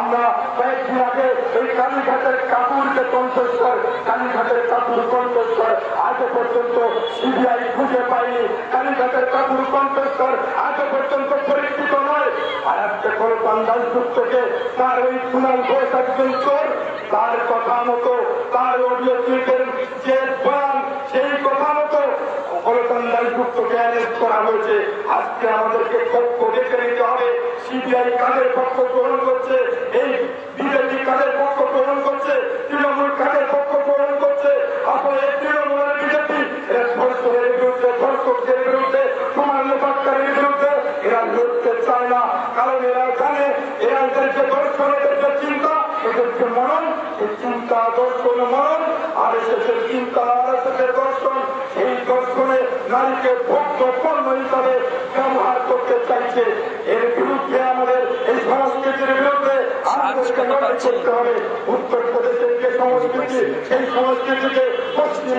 আমরা কয়েকদিন আগে এই কালীঘাটের কাপুরকে কণ্ঠস্বর, কালীঘাটের কাপুর কণ্ঠস্বর আজও পর্যন্ত সিবিআই খুঁজে পায়নি কালীঘাটের কাপুর কণ্ঠস্বর আজও পর্যন্ত পরীক্ষিত নয়। আর একটা কলকান দাসগুপ্তকে তার ওই সুনাম ঘোষ একজন চোর, তার কথা মতো, তার অডিও ক্লিপের যে বয়ান, সেই কথা মতো কলকান দাসগুপ্তকে অ্যারেস্ট করা হয়েছে। আজকে আমাদেরকে পক্ষ দেখে নিতে হবে। সিবিআই কাদের পক্ষ গ্রহণ করছে? এই বিজেপি কাদের পক্ষ গ্রহণ করছে? তৃণমূল কাদের পক্ষ গ্রহণ করছে? আসলে তৃণমূলের বিজেপি চিন্তা দর্শন আর চিন্তা দর্শন এই দর্শনে নারীকে ভক্ত পণ্য হিসাবে ব্যবহার করতে চাইছে এর বিরুদ্ধে আমাদের এই সংস্কৃতির বিরুদ্ধে আমাদেরকে করতে হবে। উত্তর যে সংস্কৃতি সেই সংস্কৃতিকে পশ্চিম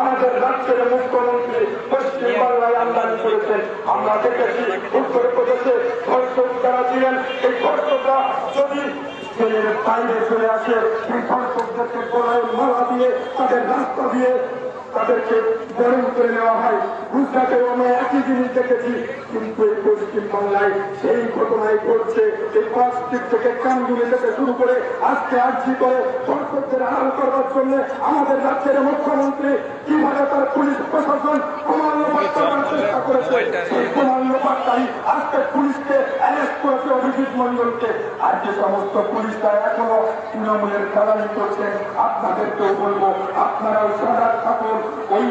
আমাদের রাজ্যের মুখ্যমন্ত্রী পশ্চিম আমদানি করেছেন। আমরা দেখেছি উত্তর প্রদেশে যারা ছিলেন এই ধর্ষকরা যদি ছেলের বাইরে চলে আসে সেই ধর্ষকদেরকে গলায় মালা দিয়ে তাদের রাস্তা দিয়ে তাদেরকে বরণ করে নেওয়া হয়। গুজরাটেও আমরা একই জিনিস দেখেছি, কিন্তু এই পশ্চিম বাংলায় সেই ঘটনাই ঘটছে। এই প্লাস্টিক থেকে কানগুলি থেকে শুরু করে, আজকে আর্জি করে ধর্ষকদের আড়াল করবার জন্য আমাদের রাজ্যের মুখ্যমন্ত্রী কীভাবে তার পুলিশ প্রশাসন আপনাদেরকেও বলব, আপনারাও সজাগ থাকুন, ওই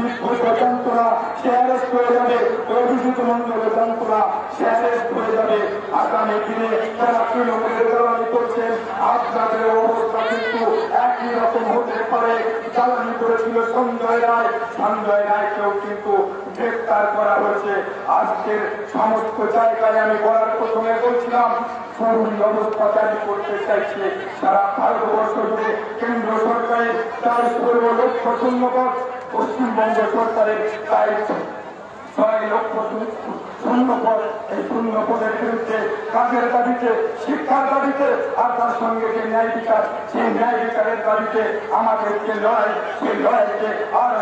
সন্দীপ যন্ত্রণা সে অ্যারেস্ট হয়ে যাবে ওই অভিজিৎ মন্ডলের যন্ত্রণা সে অ্যারেস্ট হয়ে যাবে আগামী দিনে যারা তৃণমূলের দালালি করছেন। আপনাদের অবস্থা কিন্তু একই রকম হতে পারে। জ্বালানি করেছিল সঞ্জয় রায়। সঞ্জয় রায়কেও কিন্তু গ্রেপ্তার করা হয়েছে। আজকের সমস্ত জায়গায় আমি বলার প্রথমে বলছিলাম জরুরি অবস্থা জারি করতে চাইছে সারা ভারতবর্ষ জুড়ে। কেন্দ্র সরকারের চার লক্ষ শূন্যপদ পশ্চিমবঙ্গ সরকারের প্রায় ছয় লক্ষ শূন্যপদ এই শূন্যপদের বিরুদ্ধে কাজের দাবিতে, শিক্ষার দাবিতে, আর তার সঙ্গে যে ন্যায় বিচার, সেই ন্যায় বিচারের দাবিতে আমাদের যে লড়াই সেই লড়াইকে আরও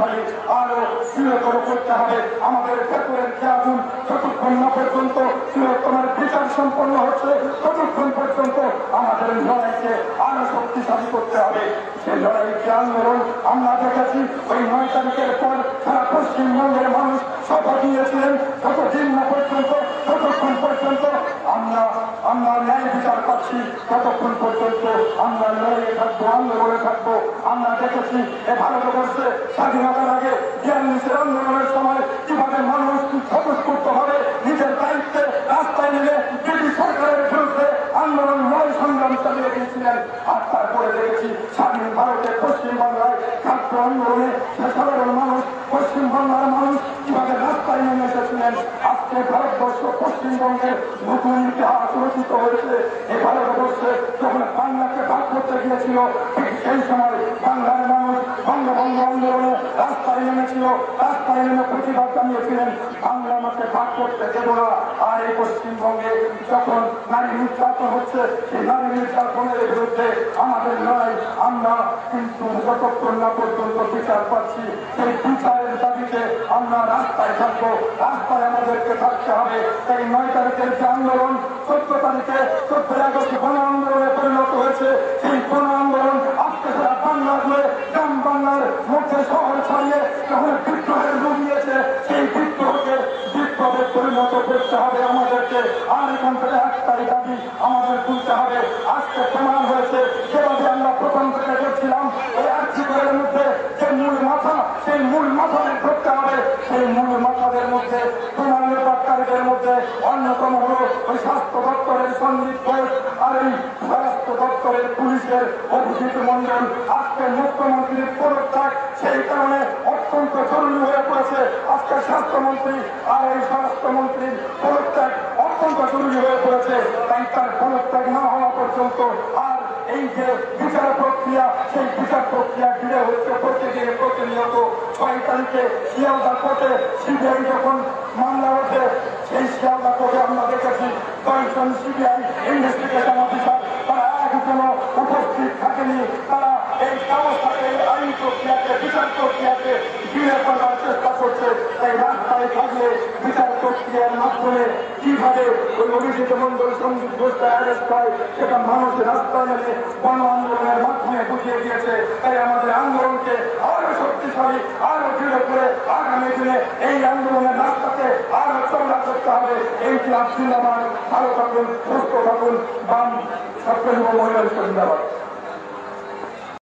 শক্তিশালী আরও দৃঢ়তর করতে হবে। আমাদের ভেতরের যে আগুন যতক্ষণ পর্যন্ত বৃহত্তমের বিচার সম্পন্ন হচ্ছে, ততক্ষণ পর্যন্ত আমাদের লড়াইকে আরও শক্তিশালী করতে হবে। সেই লড়াইকে আন্দোলন আমরা দেখেছি ওই নয় তারিখের পর সারা পশ্চিমবঙ্গের মানুষ শপথ নিয়েছিলেন ততদিন না পর্যন্ত আমরা আমরা ন্যায় বিচার পাচ্ছি ততক্ষণ পর্যন্ত আমরা লড়াইয়ে থাকব আন্দোলনে থাকব, আমরা দেখেছি এ ভারতবর্ষে স্বাধীনতার আগে বিয়াল্লিশের আন্দোলনের সময় কীভাবে মানুষ স্বতঃস্ফূর্ত হবে, নিজের দায়িত্বে রাস্তায় নেমে ব্রিটিশ সরকারের বিরুদ্ধে আন্দোলন লড়াই সংগ্রাম চালিয়ে গিয়েছিলেন, আর তারপরে দেখেছি স্বাধীন ভারতের পশ্চিমবাংলায় ছাত্র আন্দোলনে সাধারণ মানুষ পশ্চিমবাংলার মানুষ কীভাবে রাস্তায় নেমে এসেছিলেন, আজকে ভারতবর্ষ পশ্চিমবঙ্গের নতুন ইতিহাস হয়েছে। এই ভারতবর্ষে যখন বাংলাকে ভাগ করতে গিয়েছিল সেই সময় বাংলার মানুষ বঙ্গভঙ্গ আন্দোলনে রাস্তায় নেমেছিল। রাস্তায় নেমে প্রতিবাদ জানিয়েছিলেন, বাংলা আমাকে ভাগ করতে দেব না। আর এই পশ্চিমবঙ্গে যখন নারী নির্যাতন হচ্ছে, সেই নারী নির্যাতনের বিরুদ্ধে আমাদের লড়াই, আমরা কিন্তু যতক্ষণ না পর্যন্ত বিচার পাচ্ছি, সেই বিচারের দাবিতে আমরা রাস্তায় থাকব। রাস্তায় আমাদেরকে থাকতে হবে। এই নয় তারিখের যে আন্দোলন চোদ্দ তারিখে চোদ্দই আগস্ট গণ আন্দোলনে পরিণত হয়েছে। সেই গণ আন্দোলন আজকে সারা বাংলা জুড়ে গ্রাম বাংলার মধ্যে শহর ছাড়িয়ে যখন বিদ্রোহের রূপ নিয়েছে। সেই বিদ্রোহকে বিপ্লবে পরিণত করতে হবে আমাদেরকে। আর এখান থেকে একটাই দাবি আমাদের তুলতে হবে। আজকে প্রমাণ হয়েছে, যেভাবে আমরা প্রথম থেকে করছিলাম এই আর্থিকের মধ্যে যে মূল মাথা, সেই মূল মাথাদের ধরতে হবে। সেই মূল মাথাদের মধ্যে প্রমাণ নির্বাচকারীদের মধ্যে অন্যতম হল ওই স্বাস্থ্য দপ্তরের সন্দীপ ঘোষ আর এই দপ্তরের পুলিশের অভিজিৎ মন্ডল আজকে মুখ্যমন্ত্রীর পদত্যাগ, সেই কারণে অত্যন্ত জরুরি হয়ে পড়েছে। আজকে স্বাস্থ্যমন্ত্রী আর এই স্বরাষ্ট্রমন্ত্রীর পদত্যাগ অত্যন্ত জরুরি হয়ে পড়েছে। তাই তার পদত্যাগ না হওয়া পর্যন্ত আর এই যে বিচার প্রক্রিয়া, সেই বিচার প্রক্রিয়া ঘিরে হচ্ছে প্রতিদিন প্রতিনিয়ত। ছয় তারিখে শিয়ালদা কোর্টে সিবিআই যখন মামলা ওঠে সেই শিয়ালদা কোর্টে আমরা দেখেছি, কয়েকজন সিবিআই ইনভেস্টিগেশন এখনও উপস্থিত এই ব্যবস্থাকে এই আইন প্রক্রিয়াকে, বিচার প্রক্রিয়াকে ঘিরে করার চেষ্টা করছে। তাই রাস্তায় থাকলে বিচার প্রক্রিয়ার মাধ্যমে কীভাবে ওই অভিজিৎ মন্ডল হয়, সেটা মানুষ রাস্তায় নেমে গণ আন্দোলনের মাধ্যমে বুঝিয়ে দিয়েছে। তাই আমাদের আন্দোলনকে আরও শক্তিশালী, আরও দৃঢ় করে আগামী দিনে এই আন্দোলনের রাস্তাকে আরও চওড়া করতে হবে। এই ক্লাব জিন্দাবাদ। ভালো থাকুন, সুস্থ থাকুন। বাম ছাত্র মহিলা জিন্দাবাদ।